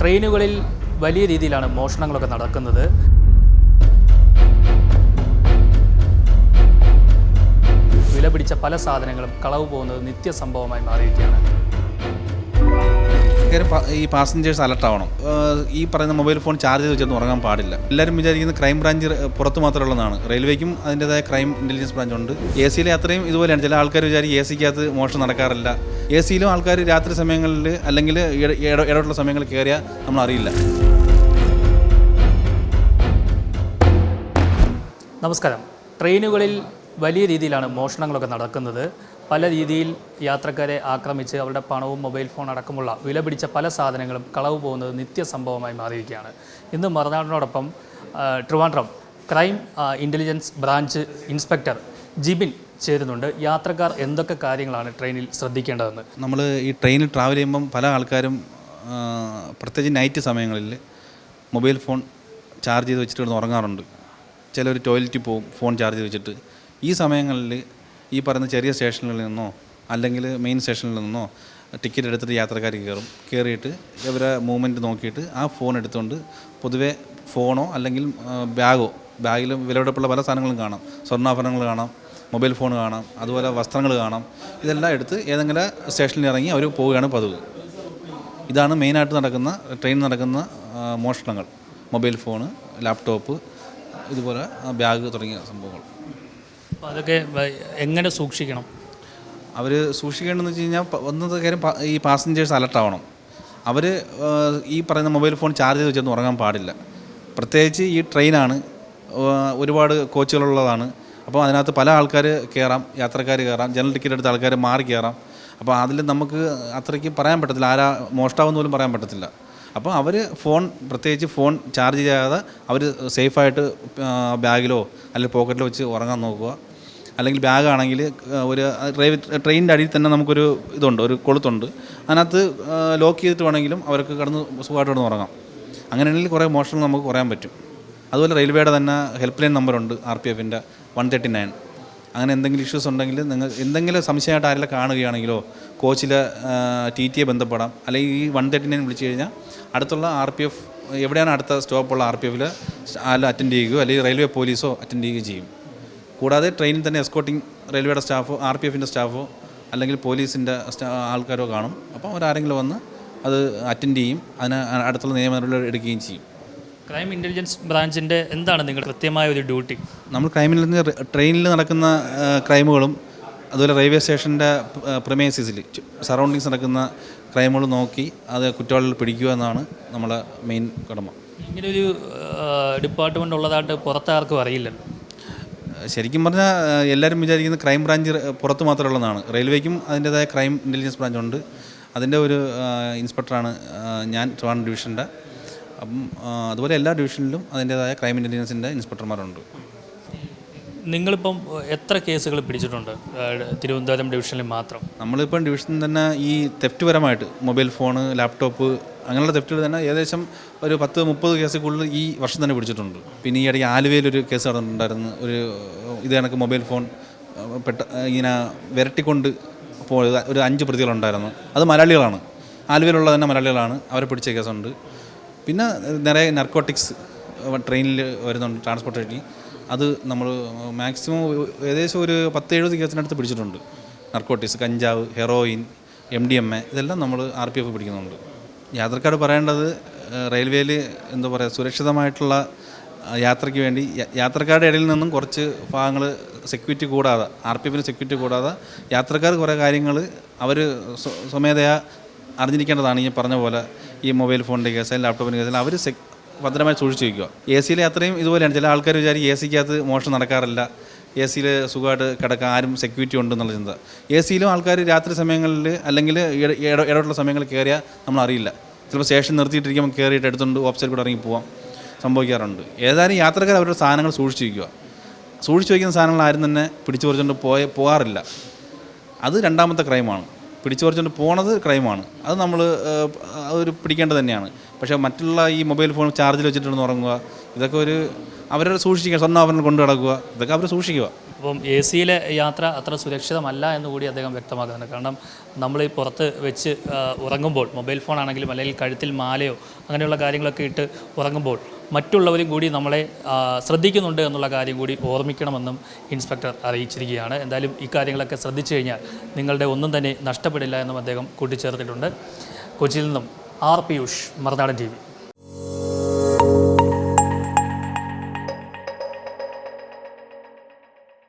ട്രെയിനുകളിൽ വലിയ രീതിയിലാണ് മോഷണങ്ങളൊക്കെ നടക്കുന്നത്. വില പിടിച്ച പല സാധനങ്ങളും കളവ് പോകുന്നത് നിത്യസംഭവമായി മാറിയിരിക്കുകയാണ്. ഈ പാസഞ്ചേഴ്സ് അലർട്ട് ആവണം. ഈ പറയുന്ന മൊബൈൽ ഫോൺ ചാർജ് ചെയ്ത് വെച്ചൊന്നും ഉറങ്ങാൻ പാടില്ല. എല്ലാവരും വിചാരിക്കുന്ന ക്രൈം ബ്രാഞ്ച് പുറത്ത് മാത്രമുള്ളതാണ്. റെയിൽവേക്കും അതിന്റെതായ ക്രൈം ഇന്റലിജൻസ് ബ്രാഞ്ച് ഉണ്ട്. എ സിയിലെ അത്രയും ഇതുപോലെയാണ്. ചില ആൾക്കാർ വിചാരിക്കും എ സിക്കകത്ത് മോഷണം നടക്കാറില്ല. എ സിയിലും ആൾക്കാർ രാത്രി സമയങ്ങളിൽ അല്ലെങ്കിൽ ഇട- ഇട- ഇടവിട്ടുള്ള സമയങ്ങളിൽ കയറിയാൽ നമ്മൾ അറിയില്ല നമസ്കാരം. ട്രെയിനുകളിൽ വലിയ രീതിയിലാണ് മോഷണങ്ങളൊക്കെ നടക്കുന്നത്. പല രീതിയിൽ യാത്രക്കാരെ ആക്രമിച്ച് അവരുടെ പണവും മൊബൈൽ ഫോൺ അടക്കമുള്ള വില പിടിച്ച പല സാധനങ്ങളും കളവ് പോകുന്നത് നിത്യസംഭവമായി മാറിയിരിക്കുകയാണ്. ഇന്ന് മറുനാടിനോടൊപ്പം Trivandrum crime intelligence branch inspector Jibin ചേരുന്നുണ്ട്. യാത്രക്കാർ എന്തൊക്കെ കാര്യങ്ങളാണ് ട്രെയിനിൽ ശ്രദ്ധിക്കേണ്ടതെന്ന്? നമ്മൾ ഈ ട്രെയിനിൽ ട്രാവൽ ചെയ്യുമ്പം പല ആൾക്കാരും പ്രത്യേകിച്ച് നൈറ്റ് സമയങ്ങളിൽ മൊബൈൽ ഫോൺ ചാർജ് ചെയ്ത് വെച്ചിട്ട് കിടന്ന് ഉറങ്ങാറുണ്ട്. ചിലർ ടോയ്ലറ്റിൽ പോകും ഫോൺ ചാർജ് ചെയ്ത് വെച്ചിട്ട്. ഈ സമയങ്ങളിൽ ഈ പറയുന്ന ചെറിയ സ്റ്റേഷനുകളിൽ നിന്നോ അല്ലെങ്കിൽ മെയിൻ സ്റ്റേഷനിൽ നിന്നോ ടിക്കറ്റ് എടുത്തിട്ട് യാത്രക്കാർ കയറും. കയറിയിട്ട് ഇവരെ മൂവ്മെന്റ് നോക്കിയിട്ട് ആ ഫോൺ എടുത്തുകൊണ്ട് പൊതുവെ ഫോണോ അല്ലെങ്കിൽ ബാഗോ ബാഗിൽ വിലപിടിപ്പുള്ള പല സാധനങ്ങളും കാണാം. സ്വർണാഭരണങ്ങൾ കാണാം. മൊബൈൽ ഫോൺ കാണാം അതുപോലെ വസ്ത്രങ്ങൾ കാണാം. ഇതെല്ലാം എടുത്ത് ഏതെങ്കിലും സ്റ്റേഷനിൽ ഇറങ്ങി അവർ പോവുകയാണ് പതിവ്. ഇതാണ് മെയിനായിട്ട് നടക്കുന്ന ട്രെയിൻ നടക്കുന്ന മോഷണങ്ങൾ. മൊബൈൽ ഫോണ് ലാപ്ടോപ്പ് ഇതുപോലെ ബാഗ് തുടങ്ങിയ സംഭവങ്ങൾ. അതൊക്കെ എങ്ങനെ സൂക്ഷിക്കണം? അവർ സൂക്ഷിക്കേണ്ടതെന്ന് വെച്ച് കഴിഞ്ഞാൽ വന്നത് ഒന്നത് കാര്യം ഈ പാസഞ്ചേഴ്സ് അലർട്ടാവണം അവർ ഈ പറയുന്ന മൊബൈൽ ഫോൺ ചാർജ് ചെയ്ത് വെച്ചൊന്നും ഉറങ്ങാൻ പാടില്ല. പ്രത്യേകിച്ച് ഈ ട്രെയിനാണ് ഒരുപാട് കോച്ചുകളുള്ളതാണ്. അപ്പോൾ അതിനകത്ത് പല ആൾക്കാർ കയറാം യാത്രക്കാർ കയറാം ജനറൽ ടിക്കറ്റ് എടുത്ത ആൾക്കാർ മാറി കയറാം. അപ്പോൾ അതിൽ നമുക്ക് അത്രയ്ക്ക് പറയാൻ പറ്റത്തില്ല. ആരാ മോഷ്ടാവെന്ന് പോലും പറയാൻ പറ്റത്തില്ല. അപ്പോൾ അവർ ഫോൺ പ്രത്യേകിച്ച് ഫോൺ ചാർജ് ചെയ്യാതെ അവർ സേഫായിട്ട് ബാഗിലോ അല്ലെങ്കിൽ പോക്കറ്റിലോ വെച്ച് ഉറങ്ങാൻ നോക്കുക. അല്ലെങ്കിൽ ബാഗാണെങ്കിൽ ഒരു ട്രെയിനിന്റെ അടിയിൽ തന്നെ നമുക്കൊരു ഇതുണ്ട് ഒരു കൊളുത്തുണ്ട്. അതിനകത്ത് ലോക്ക് ചെയ്തിട്ട് വേണമെങ്കിലും അവർക്ക് കടന്ന് സുഖമായിട്ട് കിടന്ന് ഉറങ്ങാം. അങ്ങനെയാണെങ്കിൽ കുറേ മോഷണം നമുക്ക് കുറയാൻ പറ്റും. അതുപോലെ റെയിൽവേയുടെ തന്നെ ഹെൽപ്പ് ലൈൻ നമ്പറുണ്ട് ആർ പി എഫിന്റെ വൺ തേർട്ടി നയൻ. അങ്ങനെ എന്തെങ്കിലും ഇഷ്യൂസ് ഉണ്ടെങ്കിൽ നിങ്ങൾ എന്തെങ്കിലും സംശയമായിട്ട് ആരെല്ലാം കാണുകയാണെങ്കിലോ കോച്ചിലെ ടി ടിയെ ബന്ധപ്പെടാം. അല്ലെങ്കിൽ ഈ വൺ തേർട്ടി നയൻ വിളിച്ചു കഴിഞ്ഞാൽ അടുത്തുള്ള ആർ പി എഫ് എവിടെയാണ് അടുത്ത സ്റ്റോപ്പുള്ള ആർ പി എഫിൽ ആരും അറ്റൻഡ് ചെയ്യുകയോ അല്ലെങ്കിൽ റെയിൽവേ പോലീസോ അറ്റൻഡ് ചെയ്യുകയോ ചെയ്യും. കൂടാതെ ട്രെയിനിൽ തന്നെ എസ്കോട്ടിംഗ് റെയിൽവേയുടെ സ്റ്റാഫോ ആർ പി എഫിന്റെ സ്റ്റാഫോ അല്ലെങ്കിൽ പോലീസിന്റെ ആൾക്കാരോ കാണും. അപ്പോൾ അവരാരെങ്കിലും വന്ന് അത് അറ്റൻഡ് ചെയ്യും. അതിന് അടുത്തുള്ള നിയമ നടപടികൾ എടുക്കുകയും ചെയ്യും. ക്രൈം ഇന്റലിജൻസ് ബ്രാഞ്ചിന്റെ എന്താണ് നിങ്ങൾ കൃത്യമായ ഒരു ഡ്യൂട്ടി നമ്മൾ ക്രൈമിൽ നിന്ന് ട്രെയിനിൽ നടക്കുന്ന ക്രൈമുകളും അതുപോലെ റെയിൽവേ സ്റ്റേഷന്റെ പ്രമേസിസിൽ സറൗണ്ടിങ്സ് നടക്കുന്ന ക്രൈമുകൾ നോക്കി അത് കുറ്റവാളികൾ പിടിക്കുക എന്നാണ് നമ്മുടെ മെയിൻ കടമ. ഇങ്ങനൊരു ഡിപ്പാർട്ട്മെന്റ് ഉള്ളതായിട്ട് പുറത്താർക്കും അറിയില്ലല്ലോ ശരിക്കും പറഞ്ഞാൽ എല്ലാവരും വിചാരിക്കുന്ന ക്രൈം ബ്രാഞ്ച് പുറത്ത് പുറത്ത് മാത്രമുള്ളതാണ്. റെയിൽവേക്കും അതിന്റേതായ ക്രൈം ഇന്റലിജൻസ് ബ്രാഞ്ച് ഉണ്ട്. അതിന്റെ ഒരു ഇൻസ്പെക്ടറാണ് ഞാൻ ട്രിവാൻഡ്രം ഡിവിഷന്റെ അപ്പം അതുപോലെ എല്ലാ ഡിവിഷനിലും അതിന്റെതായ ക്രൈം ഇന്റലിജൻസിന്റെ ഇൻസ്പെക്ടർമാരുണ്ട്. നിങ്ങളിപ്പം എത്ര കേസുകൾ പിടിച്ചിട്ടുണ്ട് തിരുവനന്തപുരം ഡിവിഷനിൽ മാത്രം? നമ്മളിപ്പം ഡിവിഷനിൽ തന്നെ ഈ തെഫ്റ്റ് പരമായിട്ട് മൊബൈൽ ഫോണ് ലാപ്ടോപ്പ് അങ്ങനെയുള്ള തെഫ്റ്റുകൾ തന്നെ ഏകദേശം ഒരു പത്ത് മുപ്പത് കേസ് കൂടുതൽ ഈ വർഷം തന്നെ പിടിച്ചിട്ടുണ്ട്. പിന്നെ ഈ ഇടയ്ക്ക് ആലുവയിലൊരു കേസ് നടന്നിട്ടുണ്ടായിരുന്നു ഒരു ഇത് കണക്ക് മൊബൈൽ ഫോൺ പെട്ട ഇങ്ങനെ വിരട്ടിക്കൊണ്ട് പോയത് ഒരു അഞ്ച് പ്രതികളുണ്ടായിരുന്നു. അത് മലയാളികളാണ്. ആലുവയിലുള്ള തന്നെ മലയാളികളാണ് അവരെ പിടിച്ച കേസുണ്ട്. പിന്നെ നിറയെ നർക്കോട്ടിക്സ് ട്രെയിനിൽ വരുന്നുണ്ട് ട്രാൻസ്പോർട്ടേഷനിൽ അത് നമ്മൾ മാക്സിമം ഏകദേശം ഒരു പത്ത് എഴുപത് കേസിനടുത്ത് പിടിച്ചിട്ടുണ്ട്. നർക്കോട്ടിക്സ് കഞ്ചാവ് heroin M D M A ഇതെല്ലാം നമ്മൾ ആർ പി എഫ് പിടിക്കുന്നുണ്ട്. യാത്രക്കാർ പറയേണ്ടത് റെയിൽവേയിൽ എന്താ പറയുക സുരക്ഷിതമായിട്ടുള്ള യാത്രയ്ക്ക് വേണ്ടി യാത്രക്കാരുടെ ഇടയിൽ നിന്നും കുറച്ച് ഭാഗങ്ങൾ സെക്യൂരിറ്റി കൂടാതെ ആർ പി എഫിന് സെക്യൂരിറ്റി കൂടാതെ യാത്രക്കാർ കുറേ കാര്യങ്ങൾ അവർ സ്വമേധയാ അറിഞ്ഞിരിക്കേണ്ടതാണ്. ഈ പറഞ്ഞ പോലെ ഈ മൊബൈൽ ഫോണിന്റെ കേസ് ലാപ്ടോപ്പിന്റെ കേസിൽ അവർ ഭദ്രമായി സൂക്ഷിച്ച് വയ്ക്കുക എ സിയിലെ അത്രയും ഇതുപോലെയാണ് ചില ആൾക്കാർ വിചാരിക്കും എ സിക്കകത്ത് മോഷണം നടക്കാറില്ല. എ സിയിൽ സുഖമായിട്ട് കിടക്കാൻ ആരും സെക്യൂരിറ്റി ഉണ്ടെന്നുള്ള ചിന്ത. എ സിയിലും ആൾക്കാർ രാത്രി സമയങ്ങളിൽ അല്ലെങ്കിൽ ഇട- ഇട- ഇടവിട്ടുള്ള സമയങ്ങളിൽ കയറിയാൽ നമ്മൾ അറിയില്ല ചിലപ്പോൾ സ്റ്റേഷൻ നിർത്തിയിട്ടിരിക്കുമ്പോൾ കയറിയിട്ട് എടുത്തുകൊണ്ട് ഓഫീസിൽ കൂടെ ഇറങ്ങി പോവാം. സംഭവിക്കാറുണ്ട്. ഏതായാലും യാത്രക്കാർ അവരുടെ സാധനങ്ങൾ സൂക്ഷിച്ച് വയ്ക്കുക സൂക്ഷിച്ച് വയ്ക്കുന്ന സാധനങ്ങൾ ആരും തന്നെ പിടിച്ചു പറിച്ചുകൊണ്ട് പോയ പോകാറില്ല. അത് രണ്ടാമത്തെ ക്രൈമാണ്. പിടിച്ചു പറിച്ചുകൊണ്ട് പോണത് ക്രൈമാണ്. അത് നമ്മൾ ഒരു പിടിക്കേണ്ടത് തന്നെയാണ്. പക്ഷേ മറ്റുള്ള ഈ മൊബൈൽ ഫോൺ ചാർജിൽ വെച്ചിട്ടുണ്ട് ഉറങ്ങുക ഇതൊക്കെ ഒരു അവരെ സൂക്ഷിക്കുക അവരെ കൊണ്ടു നടക്കുക ഇതൊക്കെ അവർ സൂക്ഷിക്കുക. അപ്പം എ സിയിലെ യാത്ര അത്ര സുരക്ഷിതമല്ല എന്ന് കൂടി അദ്ദേഹം വ്യക്തമാക്കുന്നുണ്ട്. കാരണം നമ്മൾ ഈ പുറത്ത് വെച്ച് ഉറങ്ങുമ്പോൾ മൊബൈൽ ഫോൺ ആണെങ്കിലും അല്ലെങ്കിൽ കഴുത്തിൽ മാലയോ അങ്ങനെയുള്ള കാര്യങ്ങളൊക്കെ ഇട്ട് ഉറങ്ങുമ്പോൾ മറ്റുള്ളവരും കൂടി നമ്മളെ ശ്രദ്ധിക്കുന്നുണ്ട് എന്നുള്ള കാര്യം കൂടി ഓർമ്മിക്കണമെന്നും ഇൻസ്പെക്ടർ അറിയിച്ചിരിക്കുകയാണ്. എന്തായാലും ഇക്കാര്യങ്ങളൊക്കെ കാര്യങ്ങളൊക്കെ ശ്രദ്ധിച്ചു കഴിഞ്ഞാൽ നിങ്ങളുടെ ഒന്നും തന്നെ നഷ്ടപ്പെടില്ല എന്നും അദ്ദേഹം കൂട്ടിച്ചേർത്തിട്ടുണ്ട്. കൊച്ചിയിൽ നിന്നും R Piyush Marunadan T V.